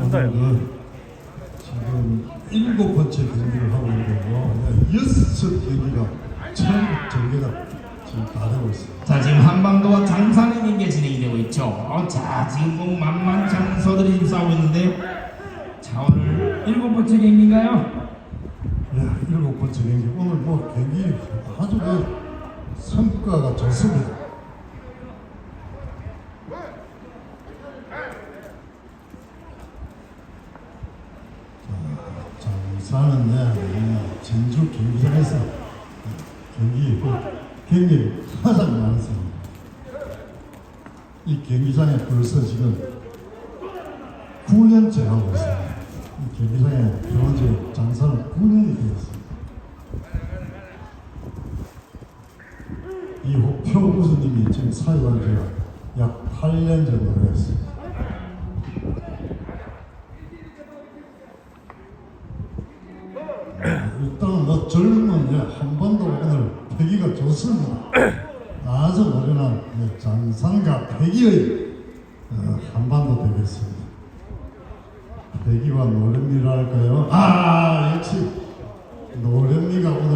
한다요. 그 지금 일곱 번째 경기를 하고 있는데요. 네, 여섯 경기가 처음 전개가 지금 다 되고 있습니다. 자 지금 한반도와 장산의 경기가 진행이 되고 있죠. 어, 자 지금 꼭 만만치 않은 서들이 지금 싸우고 있는데 자 오늘 일곱 번째 경기인가요? 네, 일곱 번째 경기 오늘 뭐 경기 아주 그 성과가 좋습니다. 자, 장 사는 네, 네, 전주 경기장에서 경기 그 경기 가장 많습니다. 이 경기장에 벌써 지금 9년째 하고 있습니다. 이 경기장에 들어온 지 장사는 9년이 되었습니다. 이 호표 교수님이 지금 사회한 지가 약 8년 정도 되었습니다. 일단 뭐 젊은 예, 한반도 오늘 패기가 좋습니다. 아주 노련한 예, 장상과 패기의 어, 한반도 되겠습니다. 패기와 노련미랄까요? 아 역시 노련미가 오늘.